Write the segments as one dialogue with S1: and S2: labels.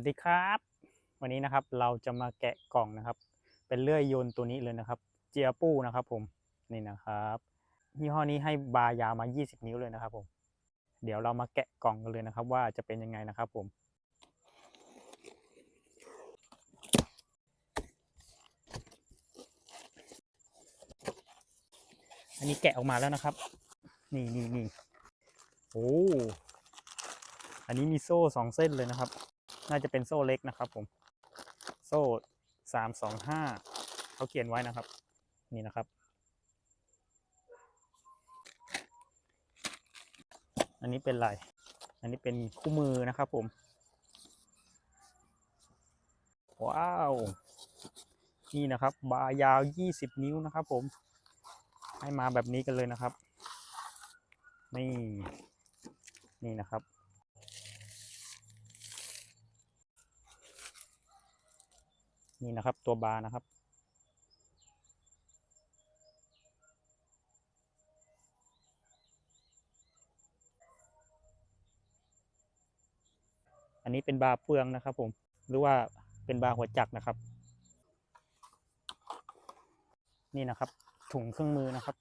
S1: วัสดีครับ วันนี้นะครับเราจะมาแกะกล่องนะครับ เป็นเลื่อยยนต์ตัวนี้เลยนะครับ เจียปู้นะครับ ผมนี่นะครับยี่ห้อนี้ให้บายาวมา 20 นิ้วเลยนะครับผม เดี๋ยวเรามาแกะกล่องกันเลยนะครับ ว่าจะเป็นยังไงนะครับ ผม อันนี้แกะออกมาแล้วนะครับ นี่นี่นี่โอ้อันนี้มีโซ่สองเส้นเลยนะครับ น่าจะเป็นโซ่เล็กนะครับ ผม โซ่สามสองห้าเขาเขียนไว้นะครับ นี่นะครับ อันนี้เป็นไรอันนี้เป็นคู่มือนะครับ ผม ว้าว นี่นะครับ บาร์ยาว20นิ้วนะครับ ผม ให้มาแบบนี้กันเลยนะครับ นี่ นี่นะครับ นี่นะครับตัวบาร์นะครับ อันนี้เป็นบาร์เฟืองนะครับผมหรือว่าเป็นบาร์หัวจักรนะครับ นี่นะครับ ถุงเครื่องมือนะครับ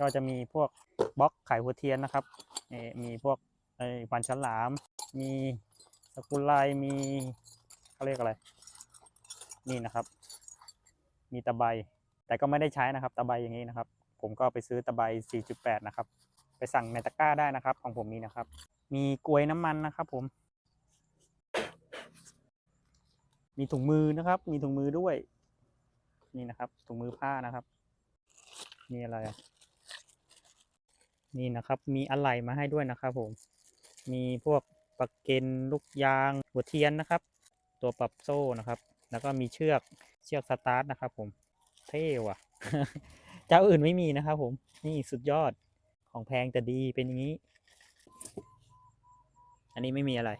S1: ก็จะมีพวกบล็อกไขหัวเทียนนะครับเอ่อมีพวกไอ้ฟันฉลาม มีสกุลไลมีเขาเรียกอะไร นี่นะครับ มีตะไบแต่ก็ไม่ได้ใช้นะครับ ตะไบอย่างนี้นะครับ ผมก็ไปซื้อตะไบ 4.8 นะครับ ไปสั่งในตะกร้าได้นะครับ ของผมมีนะครับ มีกลวยน้ำมันนะครับ ผม มีถุงมือนะครับ มีถุงมือด้วย นี่นะครับ ถุงมือผ้านะครับ มีอะไร นี่นะครับ มีอะไหล่มาให้ด้วยนะครับ ผม มีพวกปักเกนลูกยาง หัวเทียนนะครับ ตัวปรับโซ่นะครับ แล้วก็มีเชือกเชือกสตาร์ทนะครับผมเท่ว่ะ เจ้าอื่นไม่มีนะครับผมนี่สุดยอดของแพงแต่ดีเป็นอย่างนี้ อันนี้ไม่มีอะไร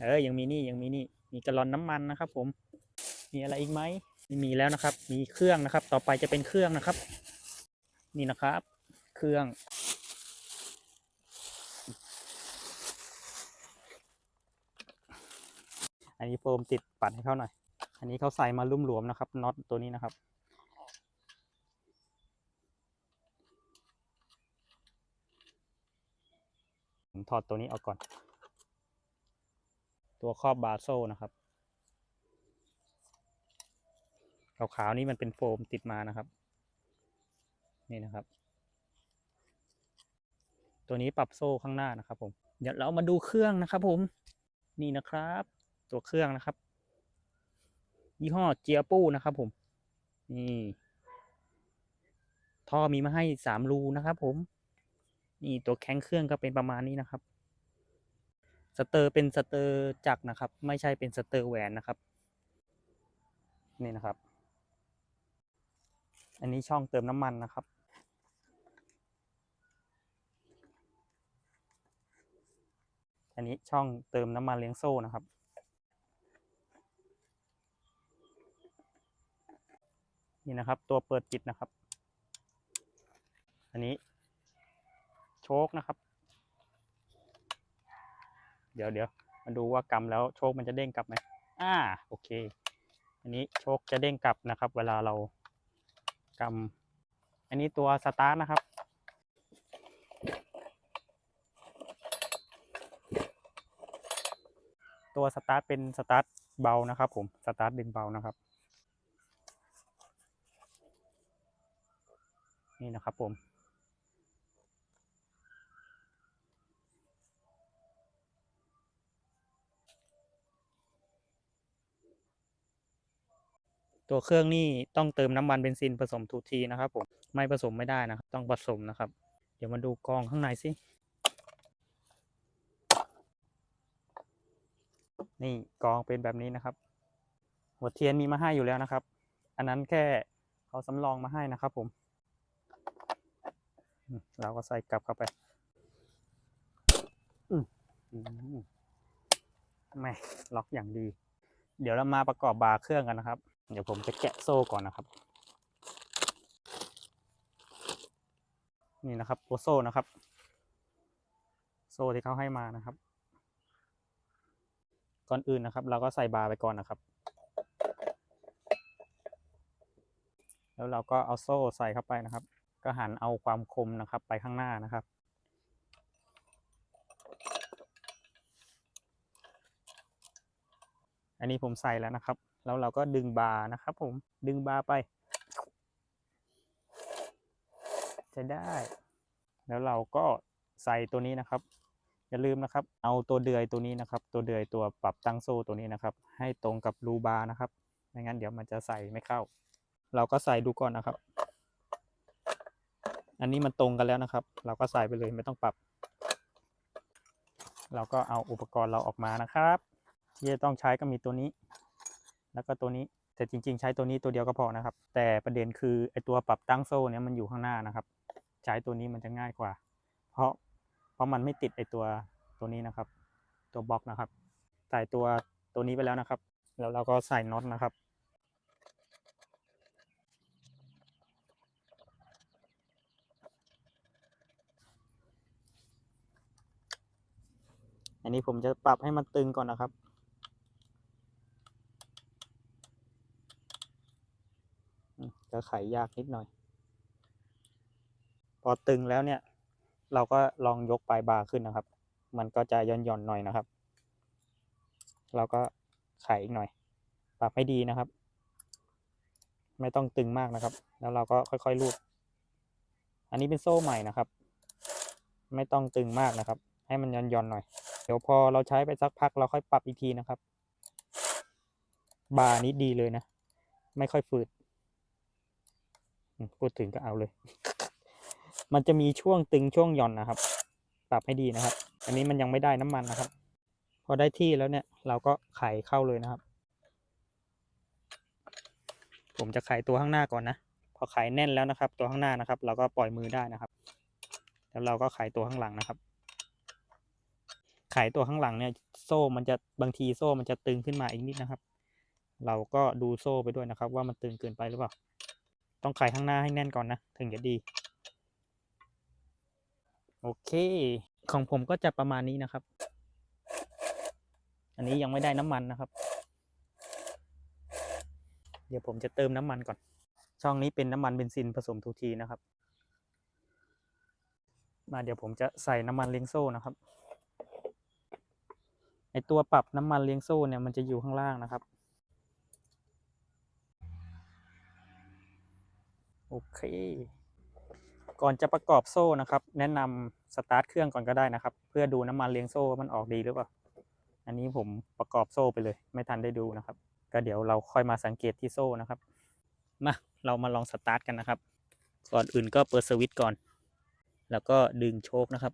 S1: เออยังมีนี่ยังมีนี่มีกระลอนน้ำมันนะครับ ผม มีอะไรอีกไหมไม่มีแล้วนะครับ มีเครื่องนะครับ ต่อไปจะเป็นเครื่องนะครับ นี่นะครับ เครื่อง อันนี้โฟมติดปัดให้เขาหน่อย อันนี้เขาใส่มาลุ่มหลวมนะครับน็อตตัวนี้นะครับผมถอดตัวนี้ออกก่อน ตัวครอบบาโซ่นะครับขาวๆนี่มันเป็นโฟมติดมานะครับ นี่นะครับ ตัวนี้ปรับโซ่ข้างหน้านะครับผม เดี๋ยวเรามาดูเครื่องนะครับผม นี่นะครับ ตัวเครื่องนะครับ ยี่ห้อเจียปูนะครับ ผม นี่ท่อมีมาให้สามรูนะครับ ผม นี่ตัวแข้งเครื่องก็เป็นประมาณนี้นะครับ สเตอร์เป็นสเตอร์จักรนะครับ ไม่ใช่เป็นสเตอร์แหวนนะครับ นี่นะครับ อันนี้ช่องเติมน้ำมันนะครับอันนี้ช่องเติมน้ำมันเลี้ยงโซ่นะครับ นี่นะครับ ตัวเปิดปิดนะครับ อันนี้ โชคนะครับ เดี๋ยวเดี๋ยวมาดูว่ากำแล้วโชคมันจะเด้งกลับไหมอ่าโอเค อันนี้โชคจะเด้งกลับนะครับ เวลาเรากำอันนี้ตัวสตาร์ทนะครับตัวสตาร์ทเป็นสตาร์ทเบานะครับผมสตาร์ทเป็นเบานะครับ นี่นะครับผมตัวเครื่องนี่ต้องเติมน้ำมันเบนซินผสมทูทีนะครับผมไม่ผสมไม่ได้นะครับ ต้องผสมนะครับ เดี๋ยวมาดูกองข้างในสินี่กองเป็นแบบนี้นะครับ หัวเทียนมีมาให้อยู่แล้วนะครับ อันนั้นแค่เขาสำรองมาให้นะครับผม เราก็ใส่กลับเข้าไปมอืมแม่ล็อกอย่างดี เดี๋ยวเรามาประกอบบาร์เครื่องกันนะครับ เดี๋ยวผมจะแกะโซ่ก่อนนะครับ นี่นะครับตัวโซ่นะครับ โซ่ที่เขาให้มานะครับ ก่อนอื่นนะครับ เราก็ใส่บาร์ไปก่อนนะครับ แล้วเราก็เอาโซ่ใส่เข้าไปนะครับ ก็หันเอาความคมนะครับไปข้างหน้านะครับอันนี้ผมใส่แล้วนะครับ แล้วเราก็ดึงบาร์นะครับ ผม ดึงบาร์ไป จะได้ แล้วเราก็ใส่ตัวนี้นะครับ อย่าลืมนะครับ เอาตัวเดือยตัวนี้นะครับ ตัวเดือยตัวปรับตั้งโซ่ตัวนี้นะครับ ให้ตรงกับรูบาร์นะครับ ไม่งั้นเดี๋ยวมันจะใส่ไม่เข้า เราก็ใส่ดูก่อนนะครับ อันนี้มันตรงกันแล้วนะครับ เราก็ใส่ไปเลยไม่ต้องปรับ เราก็เอาอุปกรณ์เราออกมานะครับ ที่จะต้องใช้ก็มีตัวนี้ แล้วก็ตัวนี้แต่จริง ๆ ใช้ตัวนี้ตัวเดียวก็พอนะครับ แต่ประเด็นคือไอตัวปรับตั้งโซ่เนี่ยมันอยู่ข้างหน้านะครับ ใช้ตัวนี้มันจะง่ายกว่า เพราะเพราะมันไม่ติดไอตัวตัวนี้นะครับ ตัวบล็อกนะครับใส่ตัวตัวนี้ไปแล้วนะครับ แล้วเราก็ใส่น็อตนะครับ อันนี้ผมจะปรับให้มันตึงก่อนนะครับ จะไขยากนิดหน่อย พอตึงแล้วเนี่ย เราก็ลองยกปลายบาร์ขึ้นนะครับ มันก็จะย่อนย่อนๆหน่อยนะครับ เราก็ไขอีกหน่อย ปรับให้ดีนะครับ ไม่ต้องตึงมากนะครับ แล้วเราก็ค่อยๆรูดอันนี้เป็นโซ่ใหม่นะครับ ไม่ต้องตึงมากนะครับ ให้มันย่อนย่อนๆหน่อย เดี๋ยวพอเราใช้ไปสักพักเราค่อยปรับอีกทีนะครับ บาร์นี้ดีเลยนะ ไม่ค่อยฝืดพูดถึงก็เอาเลย มันจะมีช่วงตึงช่วงหย่อนนะครับ ปรับให้ดีนะครับ อันนี้มันยังไม่ได้น้ำมันนะครับ พอได้ที่แล้วเนี่ย เราก็ไขเข้าเลยนะครับ ผมจะไขตัวข้างหน้าก่อนนะ พอไขแน่นแล้วนะครับ ตัวข้างหน้านะครับ เราก็ปล่อยมือได้นะครับ แล้วเราก็ไขตัวข้างหลังนะครับ ไขตัวข้างหลังเนี่ยโซ่มันจะบางทีโซ่มันจะตึงขึ้นมาอีกนิดนะครับ เราก็ดูโซ่ไปด้วยนะครับ ว่ามันตึงเกินไปหรือเปล่า ต้องไขข้างหน้าให้แน่นก่อนนะ ถึงจะดี โอเค ของผมก็จะประมาณนี้นะครับ อันนี้ยังไม่ได้น้ำมันนะครับ เดี๋ยวผมจะเติมน้ำมันก่อน ช่องนี้เป็นน้ำมันเบนซินผสมทูทีนะครับ มาเดี๋ยวผมจะใส่น้ำมันเลี้ยงโซ่นะครับ ไอตัวปรับน้ำมันเลี้ยงโซ่เนี่ยมันจะอยู่ข้างล่างนะครับ โอเค ก่อนจะประกอบโซ่นะครับ แนะนำสตาร์ทเครื่องก่อนก็ได้นะครับ เพื่อดูน้ำมันเลี้ยงโซ่ว่ามันออกดีหรือเปล่า อันนี้ผมประกอบโซ่ไปเลย ไม่ทันได้ดูนะครับ ก็เดี๋ยวเราค่อยมาสังเกตที่โซ่นะครับ มาเรามาลองสตาร์ทกันนะครับ ก่อนอื่นก็เปิดสวิตช์ก่อน แล้วก็ดึงโชคนะครับ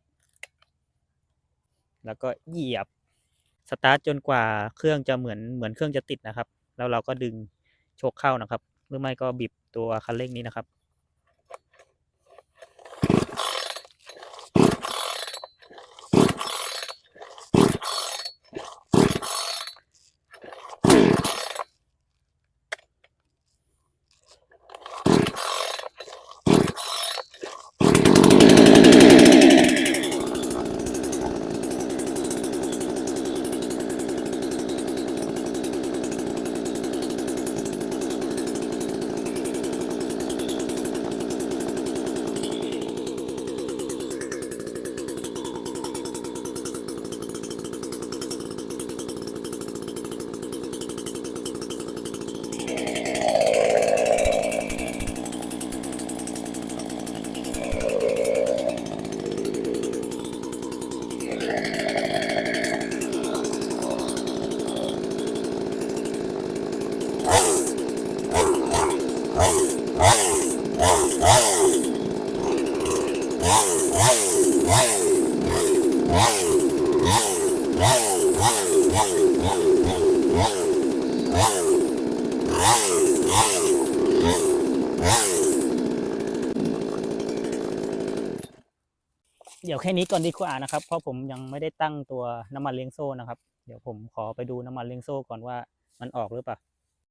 S1: แล้วก็เหยียบ สตาร์ทจนกว่าเครื่องจะเหมือนเหมือนเครื่องจะติดนะครับ แล้วเราก็ดึงโชคเข้านะครับ หรือไม่ก็บีบตัวคันเร่งนี้นะครับ เดี๋ยวแค่นี้ก่อนดีกว่านะครับ เพราะผมยังไม่ได้ตั้งตัวน้ำมันเลี้ยงโซ่นะครับ เดี๋ยวผมขอไปดูน้ำมันเลี้ยงโซ่ก่อนว่ามันออกหรือเปล่า